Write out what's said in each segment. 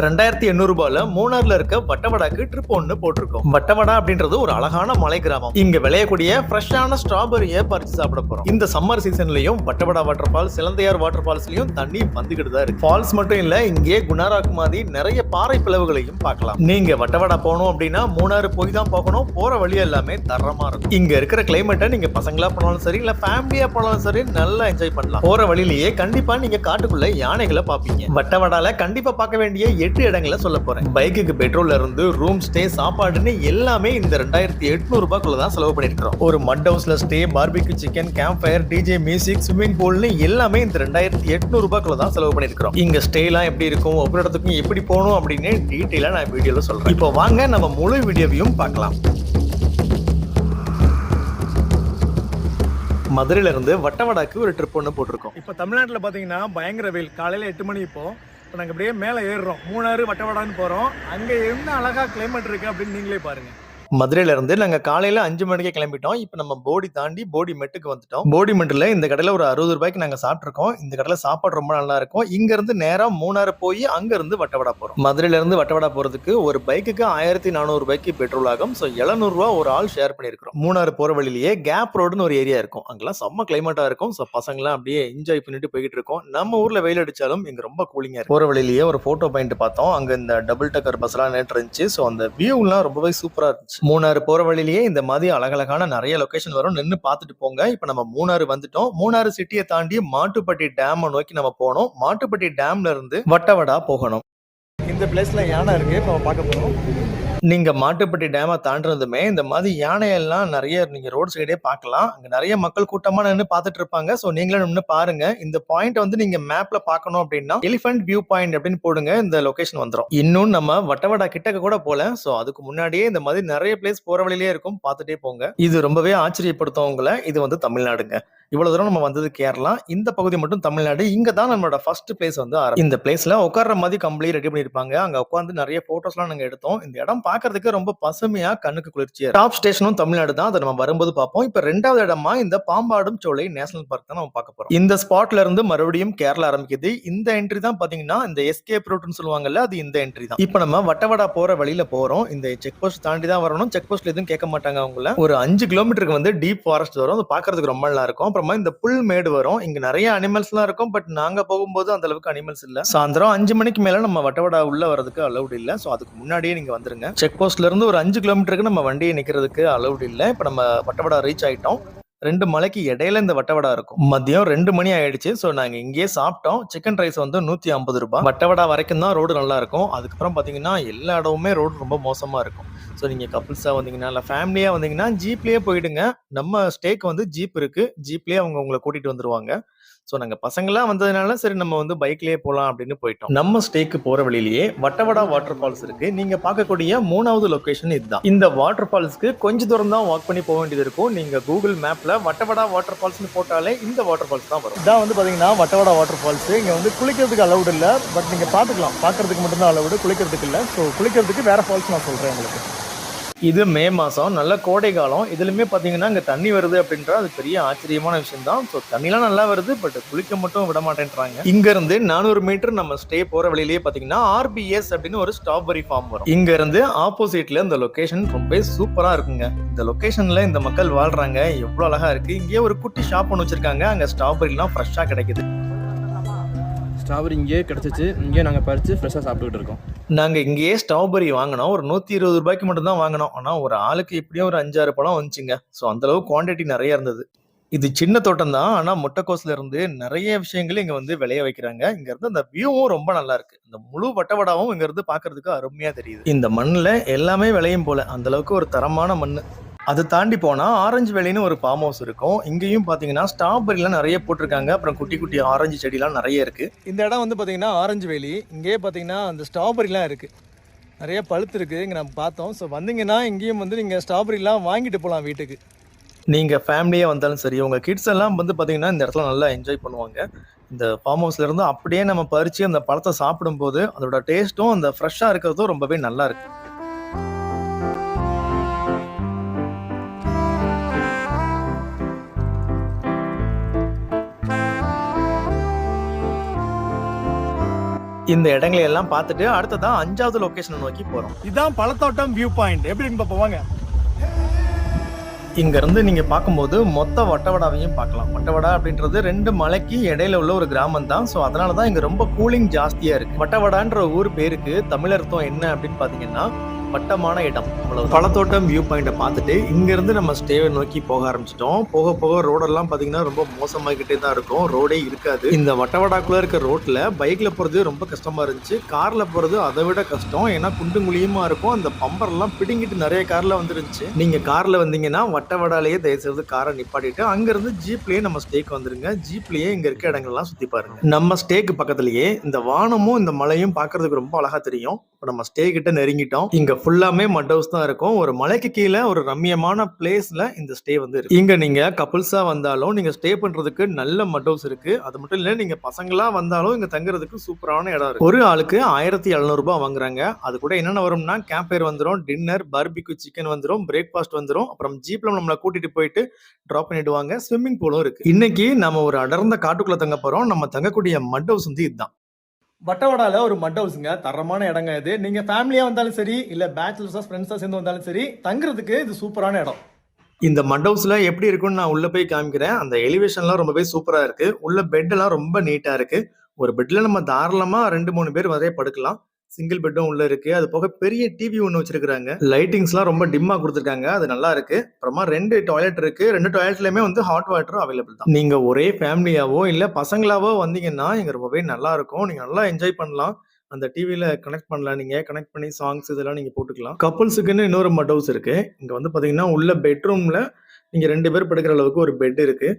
ரெண்டாயிரத்தி எண்ணூறு ரூபாயில மூணார்ல இருக்க வட்டவடாக்கு ட்ரிப் ஒன்று போட்டிருக்கோம். வட்டவடா அப்படின்றது ஒரு அழகான மலை கிராமம். இங்க விளையக்கூடிய ஃப்ரெஷ்ஷான ஸ்ட்ராபெரியை பறிச்சு சாப்பிட போறோம். இந்த summer சீசன்லயும் Vattavada water falls Chilanthiyar water ஃபால்ஸ்லயும் தண்ணி வந்துகிட்டு தான் இருக்கு. ஃபால்ஸ் மட்டும் இல்ல இங்கே குணாராக் மாதிரி நிறைய பாறை பிளவுகளையும் பார்க்கலாம். நீங்க வட்டவடா போகணும் அப்படின்னா மூணாறு போய் தான் போகணும். போற வழி எல்லாமே தரமா இருக்கும். இங்க இருக்கிற கிளைமேட்டை நீங்க பசங்களா போனாலும் சரி இல்ல ஃபேமிலியா போனாலும் சரி நல்லா என்ஜாய் பண்ணலாம். போற வழியிலேயே கண்டிப்பா நீங்க காட்டுக்குள்ள யானைகளை பாப்பீங்க வட்டவடால கண்டிப்பா பார்க்க வேண்டிய எட்டு இடங்களை சொல்ல போறேன். பைக்குக்கு பெட்ரோல்ல இருந்து ரூம் ஸ்டே சாப்பாடுன்னு எல்லாமே இந்த ரெண்டாயிரத்தி எட்நூறு ரூபாய்க்குள்ள தான் செலவு பண்ணிருக்கிறோம். ஒரு மட் ஹவுஸ்ல stay barbecue chicken camp fire DJ music swimming பூல்னு எல்லாமே இந்த ரெண்டாயிரத்தி எட்நூறு ரூபாய்க்குள்ள தான் செலவு பண்ணிருக்கிறோம். இங்க ஸ்டே எல்லாம் எப்படி இருக்கும் ஒவ்வொரு இடத்துக்கும் எப்படி போகணும் அப்படின்னு டீட்டெயிலா நான் வீடியோல சொல்றேன். இப்போ வாங்க நம்ம முழு வீடியோவையும் பார்க்கலாம். மதுரையில இருந்து வட்டவடாக்கு ஒரு ட்ரிப் ஒன்று போட்டிருக்கோம். இப்போ தமிழ்நாட்டில் பார்த்தீங்கன்னா பயங்கர வெயில். காலையில் எட்டு மணி இப்போ. இப்போ நாங்கள் அப்படியே மேலே ஏறுறோம். மூணாறு வட்டவடான்னு போகிறோம் அங்கே என்ன அழகாக கிளைமேட் இருக்குது அப்படின்னு நீங்களே பாருங்கள் மதுரையிலேருந்து நாங்கள் காலையில் அஞ்சு மணிக்கே கிளம்பிட்டோம். இப்போ நம்ம போடி தாண்டி போடி மெட்டுக்கு வந்துட்டோம். போடி மெட்டில் இந்த கடையில் ஒரு அறுபது ரூபாய்க்கு நாங்கள் சாப்பிட்ருக்கோம் இந்த கடையில் சாப்பாடு ரொம்ப நல்லா இருக்கும். இங்கேருந்து நேராக மூணாறு போய் அங்கேருந்து வட்டவடா போகிறோம் மதுரையிலேருந்து வட்டவடா போகிறதுக்கு ஒரு பைக்குக்கு ஆயிரத்தி நானூறு ரூபாய்க்கு பெட்ரோல் ஆகும். ஸோ எழுநூறுவா ஒரு ஆள் ஷேர் பண்ணியிருக்கிறோம். மூணாறு போகிற வழியிலேயே கேப் ரோடுன்னு ஒரு ஏரியா இருக்கும். அங்கெல்லாம் செம்ம கிளைமேட்டாக இருக்கும். ஸோ பசங்களாம் அப்படியே என்ஜாய் பண்ணிட்டு போய்கிட்டு இருக்கோம். நம்ம ஊரில் வெயில் அடித்தாலும் இங்கே ரொம்ப கூலிங்காக இருக்கும் போகிற வழியிலேயே ஒரு ஃபோட்டோ பாயிண்ட் பார்த்தோம். அங்கே இந்த டபுள் டக்கர் பஸ்லாம் நேற்று இருந்துச்சு. ஸோ அந்த வியூலாம் ரொம்பவே சூப்பராக இருந்துச்சு. மூணாறு போகிற வழியிலேயே இந்த மாதிரி அழகழகான நிறைய லொக்கேஷன் வரும். நின்று பார்த்துட்டு போங்க. இப்போ நம்ம மூணாறு வந்துட்டோம். மூணாறு சிட்டியை தாண்டி மாட்டுப்பட்டி டேமை நோக்கி நம்ம போனோம். மாட்டுப்பட்டி டேம்ல இருந்து வட்டவடா போகணும். இந்த பிளேஸ்ல யானை இருக்கு. இப்போ பார்க்க போகிறோம் நீங்க மாட்டுப்பட்டி டேமை தாண்டினதுமே இந்த மாதிரி யானையெல்லாம் நிறைய நீங்க ரோடு சைடே பார்க்கலாம். அங்க நிறைய மக்கள் கூட்டமா நின்று பார்த்துட்டு இருப்பாங்க. ஸோ நீங்களும் நின்று பாருங்க. இந்த பாயிண்ட் வந்து நீங்க மேப்ல பார்க்கணும் அப்படின்னா எலிஃபென்ட் வியூ பாயிண்ட் அப்படின்னு போடுங்க. இந்த லொகேஷன் வந்துடும் இன்னும் நம்ம வட்டவடா கிட்டக்க கூட போல. ஸோ அதுக்கு முன்னாடியே இந்த மாதிரி நிறைய பிளேஸ் போற வழியிலே இருக்கும். பார்த்துட்டே போங்க. இது ரொம்பவே ஆச்சரியப்படுத்தும் உங்களை. இது வந்து தமிழ்நாடுங்க. இவ்வளவு தூரம் நம்ம வந்தது கேரளா. இந்த பகுதி மட்டும் தமிழ்நாடு. இங்க தான் நம்மளோட ஃபர்ஸ்ட் பிளேஸ் வந்து இந்த பிளேஸ்ல உட்கார்ற மாதிரி கம்ப்ளீட் ரெடி பண்ணிருப்பாங்க அங்க உட்காந்து நிறைய போட்டோஸ்லாம் நாங்க எடுத்தோம். இந்த இடம் பாக்குறதுக்கு ரொம்ப பசுமையா கண்ணுக்கு குளிர்ச்சியா டாப் ஸ்டேஷனும் தமிழ்நாடு தான். அதை நம்ம வரும்போது பார்ப்போம். இப்ப ரெண்டாவது இடமா இந்த பாம்பாடும் சோலை நேஷனல் பார்க் தான் நம்ம பார்க்க போறோம். இந்த ஸ்பாட்ல இருந்து மறுபடியும் கேரளா ஆரம்பிக்குது. இந்த என்ட்ரி தான் பாத்தீங்கன்னா இந்த எஸ்கேப் ரூட்னு சொல்லுவாங்கல்ல அது இந்த என்ட்ரி தான். இப்போ நம்ம வட்டவடா போற வழியில போறோம். இந்த செக் போஸ்ட் தாண்டி தான் வரணும். செக் போஸ்ட்ல எதுவும் கேட்க மாட்டாங்க அவங்கள. ஒரு அஞ்சு கிலோமீட்டருக்கு வந்து டீப் ஃபாரஸ்ட் வரும். அது பாக்குறதுக்கு ரொம்ப நல்லா இருக்கும். அப்புறமா இந்த புல் மேடு வரும். இங்க நிறைய அனிமல்ஸ்லாம் இருக்கும் பட் நாங்க போகும்போது அந்த அளவுக்கு அனிமல்ஸ் இல்ல. சாயந்தரம் அஞ்சு மணிக்கு மேல நம்ம வட்டவடா உள்ள வரதுக்கு அலௌட் இல்ல. ஸோ அதுக்கு முன்னாடியே நீங்க வந்துருங்க. செக் போஸ்ட்ல இருந்து ஒரு அஞ்சு கிலோமீட்டருக்கு நம்ம வண்டியை நிக்கிறதுக்கு அலௌட் இல்லை. இப்போ நம்ம வட்டவடா ரீச் ஆயிட்டோம். ரெண்டு மலைக்கு இடையில இந்த வட்டவடா இருக்கும். மதியம் ரெண்டு மணி ஆயிடுச்சு. ஸோ நாங்க இங்கேயே சாப்பிட்டோம். சிக்கன் ரைஸ் வந்து நூத்தி ஐம்பது ரூபாய். வட்டவடா வரைக்கும் தான் ரோடு நல்லா இருக்கும். அதுக்கப்புறம் பாத்தீங்கன்னா எல்லா இடமுமே ரோடு ரொம்ப மோசமா இருக்கும். ஸோ நீங்கள் கப்புள்ஸாக வந்தீங்கன்னா இல்லை ஃபேமிலியாக வந்தீங்கன்னா ஜீப்லேயே போயிடுங்க. நம்ம ஸ்டேக்கு வந்து ஜீப் இருக்குது ஜீப்லேயே அவங்க உங்களை கூட்டிகிட்டு வந்துருவாங்க. ஸோ நாங்கள் பசங்களாம் வந்ததுனால சரி நம்ம வந்து பைக்லேயே போகலாம் அப்படின்னு போயிட்டோம். நம்ம ஸ்டேக்கு போகிற வழியிலேயே வட்டவடா வாட்டர் ஃபால்ஸ் இருக்குது நீங்கள் பார்க்கக்கூடிய மூணாவது லொக்கேஷன் இதுதான். இந்த வாட்டர் ஃபால்ஸ்க்கு கொஞ்சம் தூரம் தான் வாக் பண்ணி போக வேண்டியது இருக்கும். நீங்கள் கூகுள் மேப்பில் வட்டவடா வாட்டர் ஃபால்ஸ்னு போட்டாலே இந்த வாட்டர் ஃபால்ஸ் தான் வரும். இதான் வந்து பார்த்தீங்கன்னா வட்டவடா வாட்டர் ஃபால்ஸ் இங்கே வந்து குளிக்கிறதுக்கு அளவுடு இல்லை. பட் நீங்கள் பார்த்துக்கலாம். பார்க்கறதுக்கு மட்டும்தான் அலௌடு குளிக்கிறதுக்கு இல்லை. ஸோ குளிக்கிறதுக்கு வேறு ஃபால்ஸ் நான் சொல்கிறேன் உங்களுக்கு. இது மே மாதம் நல்ல கோடை காலம். இதுலையுமே பார்த்தீங்கன்னா இங்கே தண்ணி வருது அப்படின்ற அது பெரிய ஆச்சரியமான விஷயம் தான் ஸோ தண்ணிலாம் நல்லா வருது பட் குளிக்க மட்டும் விட மாட்டேன்றாங்க. இங்கேருந்து நானூறு மீட்டர் நம்ம ஸ்டே போகிற வழியிலேயே பார்த்தீங்கன்னா ஆர்பிஎஸ் அப்படின்னு ஒரு ஸ்ட்ராபெரி ஃபார்ம் வரும். இங்கேருந்து ஆப்போசிட்டில் இந்த லொக்கேஷன் ரொம்ப சூப்பராக இருக்குங்க. இந்த லொக்கேஷனில் இந்த மக்கள் வாழ்கிறாங்க எவ்வளோ அழகாக இருக்குது இங்கேயே ஒரு குட்டி ஷாப் ஒன்று வச்சுருக்காங்க. அங்கே ஸ்ட்ராபெரிலாம் ஃப்ரெஷ்ஷாக கிடைக்குது. ஸ்ட்ராபெரி இங்கேயே கிடச்சிச்சு. இங்கேயே நாங்கள் பறித்து ஃப்ரெஷ்ஷாக சாப்பிட்டுக்கிட்டு இருக்கோம். நாங்கள் இங்கேயே ஸ்ட்ராபெரி வாங்கினோம். ஒரு நூற்றி இருபது ரூபாய்க்கு மட்டும் தான் வாங்கினோம். ஆனால் ஒரு ஆளுக்கு எப்படியும் ஒரு அஞ்சாறு பழம் வந்துச்சுங்க. ஸோ அந்தளவு குவான்டிட்டி குவாண்டிட்டி நிறைய இருந்தது. இது சின்ன தோட்டம் தான். ஆனால் முட்டைக்கோஸ்ல இருந்து நிறைய விஷயங்கள் இங்கே வந்து விளைய வைக்கிறாங்க. இங்க இருந்து அந்த வியூவும் ரொம்ப நல்லா இருக்கு. இந்த முழு வட்டவடாவும் இங்க இருந்து பாக்குறதுக்கு அருமையா தெரியுது. இந்த மண்ணில் எல்லாமே விளையும் போல. அந்த அளவுக்கு ஒரு தரமான மண் அதை தாண்டி போனா ஆரஞ்சு வேலின்னு ஒரு ஃபார்ம் ஹவுஸ் இருக்கும். இங்கேயும் பாத்தீங்கன்னா ஸ்ட்ராபெரிலாம் நிறைய போட்டிருக்காங்க. அப்புறம் குட்டி குட்டி ஆரஞ்சு செடிலாம் நிறைய இருக்கு. இந்த இடம் வந்து பார்த்தீங்கன்னா ஆரஞ்சு வேலி. இங்கேயே பார்த்தீங்கன்னா அந்த ஸ்ட்ராபெரிலாம் இருக்குது நிறைய பழுத்து இருக்குது இங்கே நம்ம பார்த்தோம். ஸோ வந்தீங்கன்னா இங்கேயும் வந்து நீங்கள் ஸ்ட்ராபெரிலாம் வாங்கிட்டு போகலாம் வீட்டுக்கு. நீங்க ஃபேமிலியா வந்தாலும் சரி உங்க கிட்ஸ் எல்லாம் வந்து பாத்தீங்கன்னா இந்த இடத்துல நல்லா என்ஜாய் பண்ணுவாங்க. இந்த ஃபார்ம் ஹவுஸ்ல இருந்து அப்படியே நம்ம பறிச்சு அந்த பழத்தை சாப்பிடும்போது அதோட டேஸ்ட்டும் அந்த ஃப்ரெஷ்ஷா இருக்கிறதும் ரொம்பவே நல்லா இருக்கு. இந்த இடங்களை எல்லாம் பார்த்துட்டு அடுத்ததான் அஞ்சாவது லொகேஷனை நோக்கி போறோம். இதான் பழத்தோட்டம் வியூ பாயிண்ட் எப்படி இருக்குன்னு பார்ப்போம் வாங்க. இங்க இருந்து நீங்க பார்க்கும்போது மொத்த வட்டவடாவையும் பார்க்கலாம். வட்டவடா அப்படின்றது ரெண்டு மலைக்கு இடையில உள்ள ஒரு கிராமம் தான். ஸோ அதனால தான் இங்க ரொம்ப கூலிங் ஜாஸ்தியா இருக்கு. வட்டவடான்ற ஊர் பேருக்கு தமிழ் அர்த்தம் என்ன அப்படின்னு பாத்தீங்கன்னா வட்டமான இடம். அவ்வளவு பழத்தோட்டம் வியூ பாயிண்ட்டை பார்த்துட்டு இங்கேருந்து நம்ம ஸ்டேவை நோக்கி போக ஆரம்பிச்சிட்டோம். போக போக ரோடெல்லாம் பார்த்தீங்கன்னா ரொம்ப மோசமாகிக்கிட்டே தான் இருக்கும். ரோடே இருக்காது. இந்த வட்டவடாக்குள்ளே இருக்க ரோட்டில் பைக்கில் போகிறது ரொம்ப கஷ்டமாக இருந்துச்சு. காரில் போகிறது அதை விட கஷ்டம். ஏன்னா குண்டு குழியுமா இருக்கும். அந்த பம்பர்லாம் பிடுங்கிட்டு நிறைய காரில் வந்துருந்துச்சு. நீங்கள் காரில் வந்தீங்கன்னா வட்டவடாலேயே தயவுசெய்து காரை நிப்பாட்டிட்டு அங்கேருந்து ஜீப்லேயே நம்ம ஸ்டேக்கு வந்துருங்க. ஜீப்லேயே இங்கே இருக்க இடங்கள்லாம் சுற்றி பாருங்க. நம்ம ஸ்டேக்கு பக்கத்துலேயே இந்த வானமும் இந்த மலையும் பார்க்கறதுக்கு ரொம்ப அழகாக தெரியும். இப்போ நம்ம ஸ்டே கிட்ட நெருங்கிட்டோம். இங்கே ஃபுல்லாமே மட் ஹவுஸ் தான் இருக்கும். ஒரு மலைக்கு கீழே ஒரு ரம்மியமான பிளேஸ்ல இந்த ஸ்டே வந்து இருக்கு. இங்க நீங்க கப்புள்ஸா வந்தாலும் நீங்க ஸ்டே பண்றதுக்கு நல்ல மட் ஹவுஸ் இருக்கு. அது மட்டும் இல்ல நீங்க பசங்களா வந்தாலும் இங்க தங்குறதுக்கு சூப்பரான இடம் இருக்கு. ஒரு ஆளுக்கு ஆயிரத்தி எழுநூறு ரூபாய் வாங்குறாங்க. அது கூட என்னென்ன வரும்னா கேம்ப் ஃபயர் வந்துடும் டின்னர் பார்பிக்யூ சிக்கன் வந்துடும் பிரேக்ஃபாஸ்ட் வந்துடும் அப்புறம் ஜீப்ல நம்மளை கூட்டிட்டு போயிட்டு டிராப் பண்ணிடுவாங்க. ஸ்விம்மிங் பூலும் இருக்கு. இன்னைக்கு நம்ம ஒரு அடர்ந்த காட்டுக்குள்ள தங்க போறோம். நம்ம தங்கக்கூடிய மட் ஹவுஸ் வந்து இதுதான். வட்டவடால ஒரு மட் ஹவுஸுங்க தரமான இடங்க இது. நீங்க ஃபேமிலியா வந்தாலும் சரி இல்ல பேச்சுலர்ஸா ஃப்ரெண்ட்ஸா சேர்ந்து வந்தாலும் சரி தங்குறதுக்கு இது சூப்பரான இடம். இந்த மட் ஹவுஸ்ல எப்படி இருக்கும்னு நான் உள்ள போய் காமிக்கிறேன். அந்த எலிவேஷன்லாம் ரொம்பவே சூப்பரா இருக்கு. உள்ள பெட் எல்லாம் ரொம்ப நீட்டா இருக்கு. ஒரு பெட்ல நம்ம தாராளமா ரெண்டு மூணு பேர் வரைய படுக்கலாம். சிங்கிள் பெட்டும் உள்ள இருக்கு. அது போக பெரிய டிவி ஒன்று வச்சிருக்காங்க லைட்டிங்ஸ்லாம் ரொம்ப டிம்மா கொடுத்துருக்காங்க. அது நல்லா இருக்கு. அப்புறமா ரெண்டு டாய்லெட் இருக்கு. ரெண்டு டாய்லெட்லயுமே வந்து ஹாட் வாட்டர் அவைலபிள் தான். நீங்க ஒரே ஃபேமிலியாவோ இல்ல பசங்களாவோ வந்தீங்கன்னா இங்க ரொம்பவே நல்லா இருக்கும். நீங்க நல்லா என்ஜாய் பண்ணலாம். அந்த டிவியில கனெக்ட் பண்ணலாம். நீங்க கனெக்ட் பண்ணி சாங்ஸ் இதெல்லாம் நீங்க போட்டுக்கலாம். கப்புள்ஸுக்குன்னு இன்னொரு மட் ஹவுஸ் இருக்கு. இங்க வந்து பாத்தீங்கன்னா உள்ள பெட்ரூம்ல நீங்க ரெண்டு பேர் படுக்கிற அளவுக்கு ஒரு பெட் இருக்கு.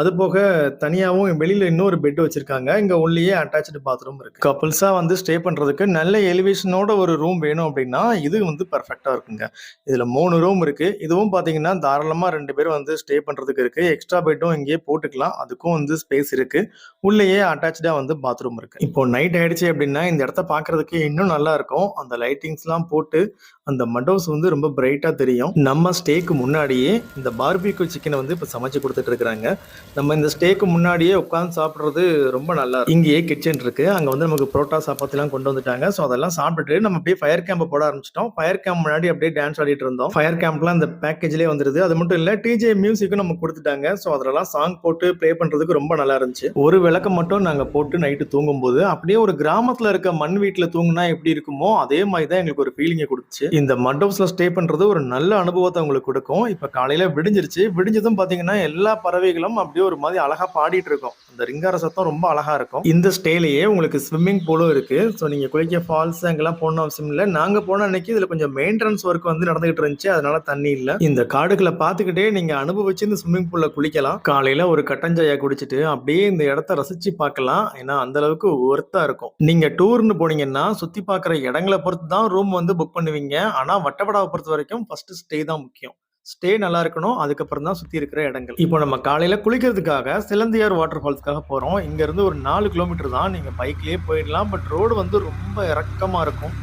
அது போக தனியாகவும் வெளியில் இன்னொரு பெட் வச்சிருக்காங்க. இங்கே உள்ளேயே அட்டாச்சு பாத்ரூம் இருக்கு. கப்புள்ஸாக வந்து ஸ்டே பண்ணுறதுக்கு நல்ல எலிவேஷனோட ஒரு ரூம் வேணும் அப்படின்னா இது வந்து பர்ஃபெக்டாக இருக்குங்க. இதில் மூணு ரூம் இருக்கு. இதுவும் பார்த்தீங்கன்னா தாராளமாக ரெண்டு பேரும் வந்து ஸ்டே பண்ணுறதுக்கு இருக்கு. எக்ஸ்ட்ரா பெட்டும் இங்கேயே போட்டுக்கலாம். அதுக்கும் வந்து ஸ்பேஸ் இருக்கு. உள்ளேயே அட்டாச்சாக வந்து பாத்ரூம் இருக்கு. இப்போ நைட் ஆயிடுச்சு அப்படின்னா இந்த இடத்த பாக்குறதுக்கு இன்னும் நல்லா இருக்கும். அந்த லைட்டிங்ஸ்லாம் போட்டு அந்த மண்டோஸ் வந்து ரொம்ப பிரைட்டாக தெரியும். நம்ம ஸ்டேக்கு முன்னாடியே இந்த பார்பிக்யூ சிக்கனை வந்து இப்போ சமைச்சு கொடுத்துட்டு இருக்கிறாங்க. நம்ம இந்த ஸ்டேக்கு முன்னாடியே உட்காந்து சாப்பிட்றது ரொம்ப நல்லா இங்கேயே கிச்சன் இருக்கு. அங்கே வந்து நமக்கு புரோட்டா சப்பாத்தி கொண்டு வந்துட்டாங்க. ஸோ அதெல்லாம் சாப்பிட்டுட்டு நம்ம அப்படியே ஃபயர் கேம்ப் போட ஆரம்பிச்சிட்டோம். ஃபயர் கேம்ப் முன்னாடி அப்படியே டான்ஸ் ஆடிட்டு இருந்தோம். ஃபயர் கேம்ப்லாம் இந்த பேக்கேஜ்லேயே வந்துருது. அது மட்டும் இல்லை டிஜே மியூசிக்கும் நம்ம கொடுத்துட்டாங்க. ஸோ அதெல்லாம் சாங் போட்டு ப்ளே பண்ணுறதுக்கு ரொம்ப நல்லா இருந்துச்சு. ஒரு விளக்கம் மட்டும் நாங்கள் போட்டு நைட்டு தூங்கும்போது அப்படியே ஒரு கிராமத்தில் இருக்க மண் வீட்டில் தூங்குனா எப்படி இருக்குமோ அதே மாதிரி தான் எங்களுக்கு ஒரு ஃபீலிங்கை கொடுத்துச்சு. இந்த மட் ஹவுஸில் ஸ்டே பண்ணுறது ஒரு நல்ல அனுபவத்தை உங்களுக்கு கொடுக்கும். இப்போ காலையில் விடிஞ்சிருச்சு. விடிஞ்சதும் பார்த்தீங்கன்னா எல்லா பறவைகளும் அப்படியே ஒரு மாதிரி அழகா பாடிட்டு இருக்கும். அந்த ரிங்கார சத்தம் ரொம்ப அழகா இருக்கும். இந்த ஸ்டேலேயே உங்களுக்கு ஸ்விம்மிங் பூலும் இருக்கு. ஸோ நீங்க குளிக்க ஃபால்ஸ் அங்கெல்லாம் போகணும் அவசியம் இல்லை. நாங்க போன அன்னைக்கு இதுல கொஞ்சம் மெயின்டெனன்ஸ் ஒர்க் வந்து நடந்துகிட்டு இருந்துச்சு. அதனால தண்ணி இல்லை. இந்த காடுகளை பார்த்துக்கிட்டே நீங்க அனுபவிச்சு இந்த ஸ்விம்மிங் பூல்ல குளிக்கலாம். காலையில ஒரு கட்டஞ்சாயா குடிச்சிட்டு அப்படியே இந்த இடத்த ரசிச்சு பார்க்கலாம். ஏன்னா அந்த அளவுக்கு ஒர்த்தா இருக்கும். நீங்க டூர்னு போனீங்கன்னா சுத்தி பார்க்குற இடங்களை பொறுத்து தான் ரூம் வந்து புக் பண்ணுவீங்க. ஆனா வட்டவடாவை பொறுத்த வரைக்கும் ஃபர்ஸ்ட் ஸ்டே தான் முக்கியம். ஸ்டே நல்லா இருக்கணும். அதுக்கப்புறம் தான் சுத்தி இருக்கிற இடங்கள். இப்போ நம்ம காலையில குளிக்கிறதுக்காக சிலந்தியார் வாட்டர் ஃபால்ஸ்க்காக போறோம். இங்க இருந்து ஒரு நாலு கிலோமீட்டர் தான். நீங்க பைக்லயே போயிடலாம். பட் ரோடு வந்து ரொம்ப இறக்கமா இருக்கும்.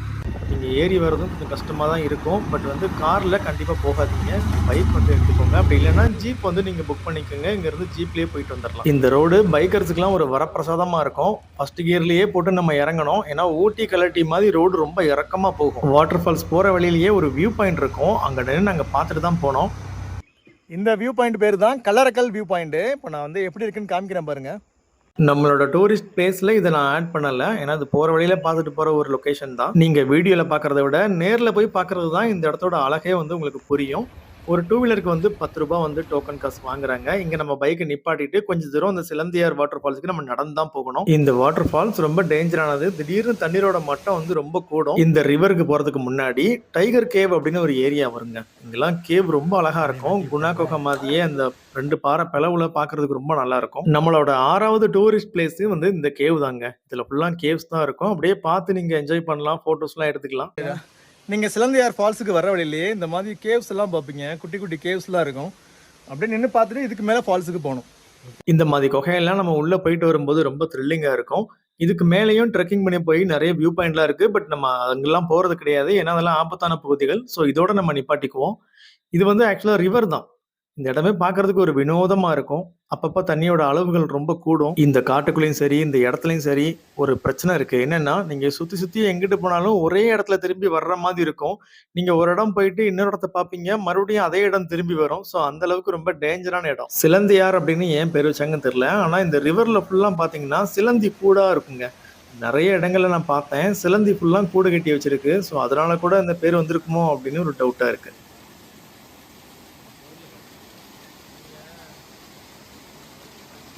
நீங்க ஏறி வர்றதும் கொஞ்சம் கஷ்டமாக தான் இருக்கும். பட் வந்து காரில் கண்டிப்பாக போகாதீங்க. பைக் வந்து எடுத்துக்கோங்க. அப்படி இல்லைன்னா ஜீப் வந்து நீங்கள் புக் பண்ணிக்கோங்க. இங்கேருந்து ஜீப்லேயே போயிட்டு வந்துடலாம் இந்த ரோடு பைக்கர்ஸுக்குலாம் ஒரு வரப்பிரசாதமாக இருக்கும். ஃபர்ஸ்ட் கியர்லேயே போட்டு நம்ம இறங்கணும். ஏன்னா ஊட்டி கலட்டி மாதிரி ரோடு ரொம்ப இறக்கமாக போகும். வாட்டர் ஃபால்ஸ் போகிற வழியிலேயே ஒரு வியூ பாயிண்ட் இருக்கும். அங்கே நின்று நாங்கள் பார்த்துட்டு தான் போனோம். இந்த வியூ பாயிண்ட் பேர் தான் கலரக்கல் வியூ பாயிண்ட்டு இப்போ நான் வந்து எப்படி இருக்குன்னு காமிக்கிறேன் பாருங்கள் நம்மளோட டூரிஸ்ட் பிளேஸ்ல இதை நான் ஆட் பண்ணல. ஏன்னா அது போற வழியில பார்த்துட்டு போற ஒரு லொகேஷன் தான். நீங்க வீடியோல பார்க்குறத விட நேர்ல போய் பார்க்கறது தான் இந்த இடத்தோட அழகே வந்து உங்களுக்கு புரியும். ஒரு டூ வீலருக்கு வந்து பத்து ரூபாய் வந்து டோக்கன் காசு வாங்குறாங்க. இங்க நம்ம பைக்கை நிப்பாட்டிட்டு கொஞ்சம் தூரம் அந்த சிலந்தியார் வாட்டர் ஃபால்ஸ்க்கு நம்ம நடந்து தான் போகணும். இந்த வாட்டர் ஃபால்ஸ் ரொம்ப டேஞ்சரானது திடீர்னு தண்ணீரோட மட்டம் வந்து ரொம்ப கூடும். இந்த ரிவருக்கு போறதுக்கு முன்னாடி டைகர் கேவ் அப்படின்னு ஒரு ஏரியா வருங்க. இங்கெல்லாம் கேவ் ரொம்ப அழகா இருக்கும். குணா குகை மாதிரியே அந்த ரெண்டு பாறை பிளவுல பாக்குறதுக்கு ரொம்ப நல்லா இருக்கும். நம்மளோட ஆறாவது டூரிஸ்ட் பிளேஸ் வந்து இந்த கேவ் தாங்க. இதுல ஃபுல்லா கேவ்ஸ் தான் இருக்கும். அப்படியே பார்த்து நீங்க என்ஜாய் பண்ணலாம். போட்டோஸ் எல்லாம் எடுத்துக்கலாம். நீங்கள் சிலந்தையார் ஃபால்ஸுக்கு வர வழியிலேயே இந்த மாதிரி கேவ்ஸ் எல்லாம் பார்ப்பீங்க. குட்டி குட்டி கேவ்ஸ்லாம் இருக்கும். அப்படியே நின்று பார்த்துட்டு இதுக்கு மேலே ஃபால்ஸுக்கு போகணும். இந்த மாதிரி குகையெல்லாம் நம்ம உள்ளே போயிட்டு வரும்போது ரொம்ப த்ரில்லிங்காக இருக்கும். இதுக்கு மேலேயும் ட்ரெக்கிங் பண்ணி போய் நிறைய வியூ பாயிண்ட்லாம் இருக்குது பட் நம்ம அங்கெல்லாம் போகிறது கிடையாது. ஏன்னா அதெல்லாம் ஆபத்தான பகுதிகள். ஸோ இதோட நம்ம நிப்பாட்டிக்குவோம். இது வந்து ஆக்சுவலாக ரிவர் தான். இந்த இடமே பார்க்கறதுக்கு ஒரு வினோதமா இருக்கும். அப்பப்போ தண்ணியோட அளவுகள் ரொம்ப கூடும். இந்த காட்டுக்குள்ளேயும் சரி, இந்த இடத்துலையும் சரி ஒரு பிரச்சனை இருக்கு. என்னன்னா, நீங்க சுத்தி சுத்தி எங்கிட்டு போனாலும் ஒரே இடத்துல திரும்பி வர்ற மாதிரி இருக்கும். நீங்க ஒரு இடம் போயிட்டு இன்னொரு இடத்த பார்ப்பீங்க. மறுபடியும் அதே இடம் திரும்பி வரும். ஸோ அந்த அளவுக்கு ரொம்ப டேஞ்சரான இடம். சிலந்தியார் அப்படின்னு ஏன் பேர் வச்சாங்கன்னு தெரியல. ஆனா இந்த ரிவர்ல ஃபுல்லாக பார்த்தீங்கன்னா, சிலந்தி கூடா இருக்குங்க. நிறைய இடங்களில் நான் பார்த்தேன். சிலந்தி ஃபுல்லாக கூடு கட்டி வச்சிருக்கு. ஸோ அதனால கூட இந்த பேர் வந்திருக்குமோ அப்படின்னு ஒரு டவுட்டாக இருக்குது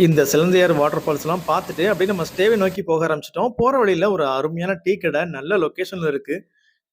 இந்த சிலந்தையார் வாட்டர் ஃபால்ஸ்லாம் பார்த்துட்டு அப்படியே நம்ம ஸ்டேவை நோக்கி போக ஆரம்பிச்சிட்டோம் போற வழியில ஒரு அருமையான டீ கடை நல்ல லொக்கேஷனில் இருக்கு.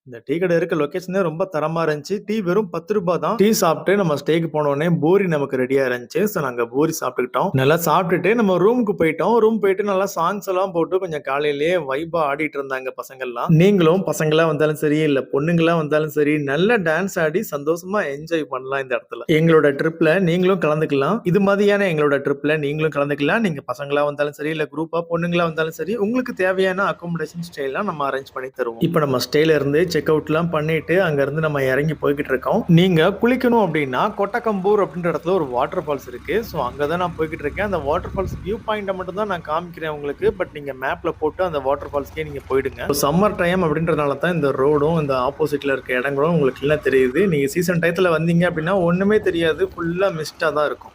இந்த டீ கடை இருக்க லொக்கேஷனே ரொம்ப தரமா இருந்துச்சு. டீ வெறும் பத்து ரூபாய் தான். டீ சாப்பிட்டு நம்ம ஸ்டேக்கு போனோனே பூரி நமக்கு ரெடியா இருந்துச்சு. ஸோ நாங்க பூரி சாப்பிட்டுக்கிட்டோம். நல்லா சாப்பிட்டுட்டு நம்ம ரூமுக்கு போயிட்டோம். ரூம் போயிட்டு நல்லா சாங்ஸ் எல்லாம் போட்டு கொஞ்சம் காலையிலேயே வைபா ஆடிட்டு இருந்தாங்க பசங்கள்லாம். நீங்களும் பசங்களா வந்தாலும் சரி, இல்ல பொண்ணுங்களா வந்தாலும் சரி, நல்ல டான்ஸ் ஆடி சந்தோஷமா என்ஜாய் பண்ணலாம் இந்த இடத்துல. எங்களோட ட்ரிப்ல நீங்களும் கலந்துக்கலாம். இது மாதிரியான எங்களோட ட்ரிப்ல நீங்களும் கலந்துக்கலாம். நீங்க பசங்களா வந்தாலும் சரி, இல்ல குரூப்பா பொண்ணுங்களா வந்தாலும் சரி, உங்களுக்கு தேவையான அகாமடேஷன் ஸ்டேலாம் நம்ம அரேஞ்ச் பண்ணி தருவோம். இப்போ நம்ம ஸ்டேல இருந்து செக் அவுட்லாம் பண்ணிட்டு அங்கேருந்து நம்ம இறங்கி போய்கிட்டு இருக்கோம். நீங்கள் குளிக்கணும் அப்படின்னா கொட்டக்கம்பூர் அப்படின்ற இடத்துல ஒரு வாட்டர் ஃபால்ஸ் இருக்குது ஸோ அங்கே தான் நான் போய்கிட்டு இருக்கேன். அந்த வாட்டர் ஃபால்ஸ் வியூ பாயிண்ட்டை மட்டும் தான் நான் காமிக்கிறேன் உங்களுக்கு. பட் நீங்கள் மேப்பில் போட்டு அந்த வாட்டர் ஃபால்ஸ்க்கே நீங்கள் போயிடுங்க. சம்மர் டைம் அப்படின்றதுனால தான் இந்த ரோடும், இந்த ஆப்போசிட்டில் இருக்க இடங்களும் உங்களுக்கு எல்லாம் தெரியுது. நீங்கள் சீசன் டயத்தில் வந்தீங்க அப்படின்னா ஒன்றுமே தெரியாது. ஃபுல்லாக மிஸ்டாக தான் இருக்கும்.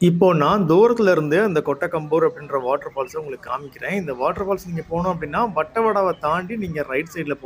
இப்போ நான் தூரத்துல இருந்து அந்த கொட்டக்கம்பூர் அப்படின்ற வாட்டர் ஃபால்ஸ உங்களுக்கு காமிக்கிறேன். இந்த வாட்டர் ஃபால்ஸ் நீங்க போனோம் அப்படின்னா, வட்டவடாவை தாண்டி நீங்க ரைட் சைட்ல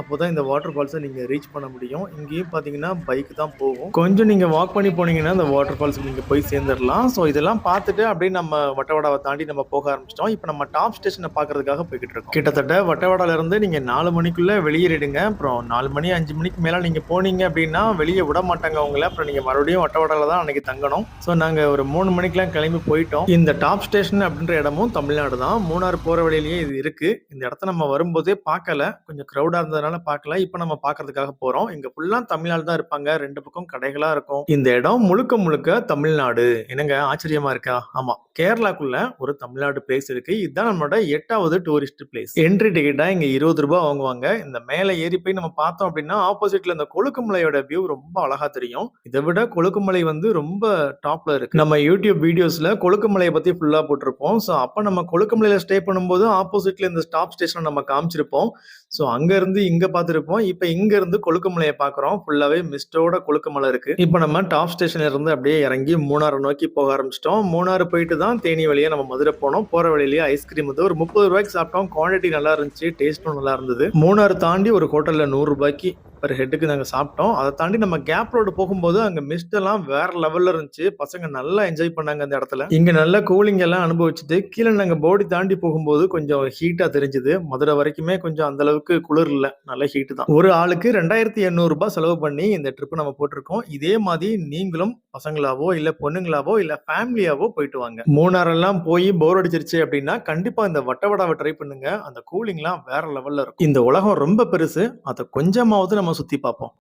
அப்போ தான் இந்த வாட்டர் ஃபால்ஸை நீங்கள் ரீச் பண்ண முடியும். இங்கேயும் பார்த்தீங்கன்னா, பைக் தான் போகும். கொஞ்சம் நீங்கள் வாக் பண்ணி போனீங்கன்னா, அந்த வாட்டர் ஃபால்ஸ் நீங்கள் போய் சேர்ந்துடலாம் ஸோ இதெல்லாம் பார்த்துட்டு அப்படியே நம்ம வட்டவடாவ தாண்டி நம்ம போக ஆரம்பிச்சிட்டோம் இப்போ நம்ம டாப் ஸ்டேஷனை பார்க்கறதுக்காக போய்கிட்டு இருக்கோம். கிட்டத்தட்ட வட்டவடால இருந்து நீங்க 4 மணிக்குள்ள வெளியேறிடுங்க. அப்புறம் நாலு மணி அஞ்சு மணிக்கு மேலே நீங்கள் போனீங்க அப்படின்னா, வெளியே விட மாட்டாங்க அவங்கள அப்புறம் நீங்கள் மறுபடியும் வட்டவடால தான் அன்றைக்கி தங்கணும். ஸோ நாங்கள் ஒரு மூணு மணிக்கெலாம் கிளம்பி போயிட்டோம். இந்த டாப் ஸ்டேஷன் அப்படின்ற இடமும் தமிழ்நாடு தான். மூணாறு போகிற வழியிலேயே இது இருக்குது இந்த இடத்த நம்ம வரும்போதே பார்க்கல. கொஞ்சம் க்ரௌடாக இருந்ததுனால பார்க்கல. இப்ப நம்ம பார்க்கறதுக்காக போறோம். இங்க ஃபுல்லா தமிழ்நாடு தான் இருப்பாங்க. ரெண்டு பக்கம் கடைகளா இருக்கும். இந்த இடம் முழுக்க முழுக்க தமிழ்நாடு. என்னங்க ஆச்சரியமா இருக்கா? ஆமா. கேரளாக்குள்ள ஒரு தமிழ்நாடு பிளேஸ் இருக்கு. இதுதான் நம்மளோட எட்டாவது டூரிஸ்ட் பிளேஸ். என்ட்ரி டிக்கெட்டா இங்க இருபது ரூபாய் வாங்குவாங்க. இந்த மேல ஏறி போய் நம்ம பார்த்தோம் அப்படின்னா, ஆப்போசிட்ல இந்த கொழுக்குமலையோட வியூ ரொம்ப அழகா தெரியும். இதை விட கொழுக்குமலை வந்து ரொம்ப டாப்ல இருக்கு. நம்ம யூடியூப் வீடியோஸ்ல கொழுக்குமலையை பத்தி ஃபுல்லா போட்டிருப்போம். ஸோ அப்ப நம்ம கொழுக்குமலையில ஸ்டே பண்ணும்போது ஆப்போசிட்ல இந்த ஸ்டாப் ஸ்டேஷன் நம்ம காமிச்சிருப்போம். ஸோ அங்க இருந்து இங்க பார்த்துருப்போம் இப்ப இங்க இருந்து கொழுக்குமலைய பார்க்குறோம். ஃபுல்லாவே மிஸ்டோட கொழுக்குமலை இருக்கு. இப்ப நம்ம டாப் ஸ்டேஷன்ல இருந்து அப்படியே இறங்கி மூணாறு நோக்கி போக ஆரம்பிச்சிட்டோம் மூணாறு போயிட்டு தான் தேனி வழியா நம்ம மதுரை போனோம். போற வழியிலேயே ஐஸ்கிரீம் வந்து ஒரு முப்பது ரூபாய்க்கு சாப்பிட்டோம். குவான்டிட்டி நல்லா இருந்துச்சு. டேஸ்ட்டும் நல்லா இருந்தது. மூணாறு தாண்டி ஒரு ஹோட்டல்ல நூறு ரூபாய்க்கு பெர் ஹெட்டுக்கு நாங்கள் சாப்பிட்டோம். அதை தாண்டி நம்ம கேப் ரோடு போகும்போது அங்கே மிஸ்ட் எல்லாம் வேற லெவல்ல இருந்துச்சு. பசங்க நல்லா என்ஜாய் பண்ணாங்க அந்த இடத்துல. இங்க நல்ல கூலிங் எல்லாம் அனுபவிச்சுட்டு கீழே நாங்கள் போடி தாண்டி போகும்போது கொஞ்சம் ஹீட்டா தெரிஞ்சது. மதுரை வரைக்குமே கொஞ்சம் அந்த அளவுக்கு குளிர் இல்லை நல்ல ஹீட்டு தான். ஒரு ஆளுக்கு ரெண்டாயிரத்தி 2800 செலவு பண்ணி இந்த ட்ரிப் நம்ம போட்டிருக்கோம். இதே மாதிரி நீங்களும் பசங்களாவோ, இல்ல பொண்ணுங்களாவோ, இல்ல ஃபேமிலியாவோ போயிட்டு வாங்க. மூணாரெல்லாம் போய் போர் அடிச்சிருச்சு அப்படின்னா, கண்டிப்பா இந்த வட்டவடாவை ட்ரை பண்ணுங்க. அந்த கூலிங்லாம் வேற லெவல்ல இருக்கும். இந்த உலகம் ரொம்ப பெருசு. அதை கொஞ்சமாவது நம்ம சுத்தி பார்ப்போம்.